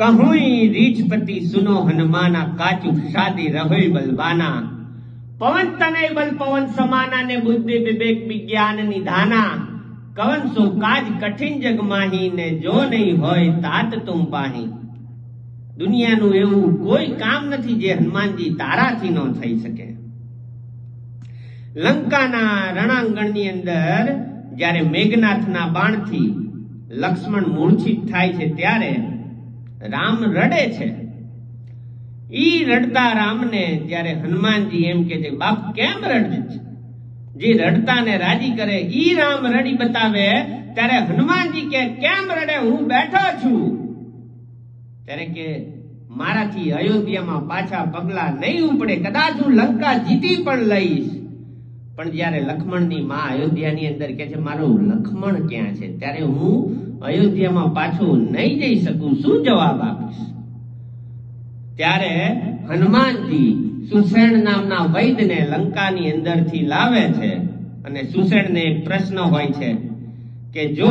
કહુઈ રીછપતિ, સુનો હનુમાના કાચું શાદી રહોઈ બલવાના પવન તનય બલ પવન સમાના ને બુદ્ધિ વિવેક વિજ્ઞાન નિધાના કવન સો કાજ કઠિન જગ માહી ને જો નહીં હોય તાત તુમ પાહી દુનિયાનું એવું કોઈ કામ નથી જે હનુમાનજી તારાથી ન થઈ શકે. લંકાના રણાંગણની અંદર જ્યારે મેઘનાથના બાણથી લક્ષ્મણ મૂર્છિત થાય છે ત્યારે રામ રડે છે. ઈ રડતા રામને જ્યારે હનુમાનજી એમ કે છે, બાપ, કેમ રડે છે? જે રડતાને રાજી કરે, ઈ રામ રડી બતાવે, ત્યારે હનુમાનજી કે કેમ રડે? હું બેઠો છું. ત્યારે કે, મારાથી અયોધ્યામાં પાછા પગલા નહીં ઉપડે. કદાચ હું લંકા જીતી પણ લઈશ. પણ જ્યારે લક્ષ્મણની માં અયોધ્યાની અંદર કે છે, મારો લક્ષ્મણ ક્યાં છે? ત્યારે હું અયોધ્યામાં પાછું નહીં જઈ શકું શું જવાબ આપીશ? ત્યારે હનુમાનજી સુસેણ નામના વૈદ્યને લંકાની અંદરથી લાવે છે અને સુસેણને એક પ્રશ્ન હોય છે કે જો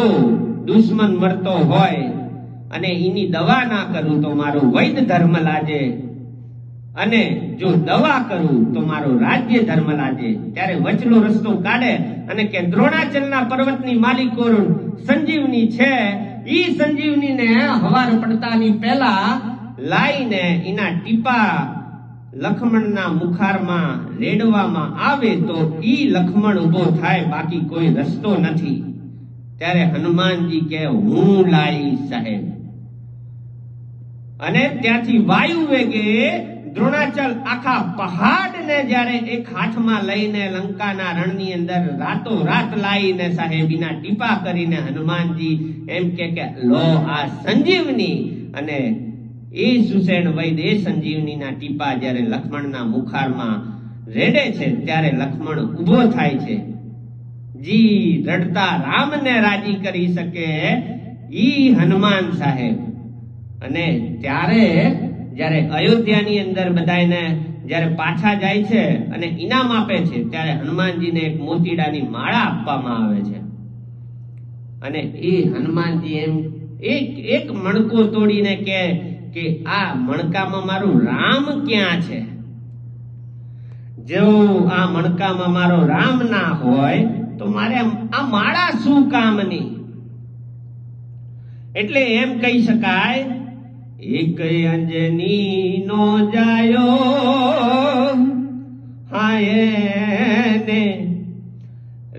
દુશ્મન મરતો હોય અને એની દવા ના કરું તો મારો વૈદ ધર્મ લાજે અને જો દવા કરું તો મારો રાજ્ય ધર્મ લાજે ત્યારે વચલો રસ્તો કાઢે અને કે દ્રોણાચલના પર્વતની માલિકો સંજીવની છે, ઈ સંજીવનીને હવાર પડતાની પહેલા લાઈને એના ટીપા લખમણના મુખારમાં રેડવામાં આવે તો ઈ લખમણ ઊભો થાય, બાકી કોઈ રસ્તો નથી. ત્યારે હનુમાનજી કે, હું લાઈ સાહેબ. અને ત્યાંથી વાયુ વેગે દ્રોણાચલ આખા પહાડને જ્યારે એક હાથમાં લઈને લંકાના રણની અંદર રાતો રાત લાવીને સાહેબીના ટીપા કરીને હનુમાનજી એમ કે, લો આ સંજીવની. અને એ સુસેણ વૈદ એ સંજીવનીના ટીપા જ્યારે લક્ષ્મણના મુખારમાં રેડે છે, ત્યારે લક્ષ્મણ ઊભો થાય છે. જી રડતા રામને રાજી કરી શકે ઈ હનુમાન સાહેબ. અને ત્યારે જ્યારે અયોધ્યાની અંદર બધાને જ્યારે પાછા જાય છે અને ઇનામ આપે છે ત્યારે હનુમાનજીને એક મોતીડાની માળા આપવામાં આવે છે. અને એ હનુમાનજી એમ એક એક મણકો તોડીને કે કે આ મણકામાં મારું રામ ક્યાં છે? જો આ મણકામાં મારો રામ ના હોય તો મારે આ માળા શું કામની? એટલે એમ કહી શકાય એક અંજની નો જાયો હાય ને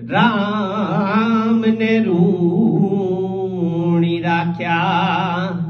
રામ ને રૂણી રાખ્યા.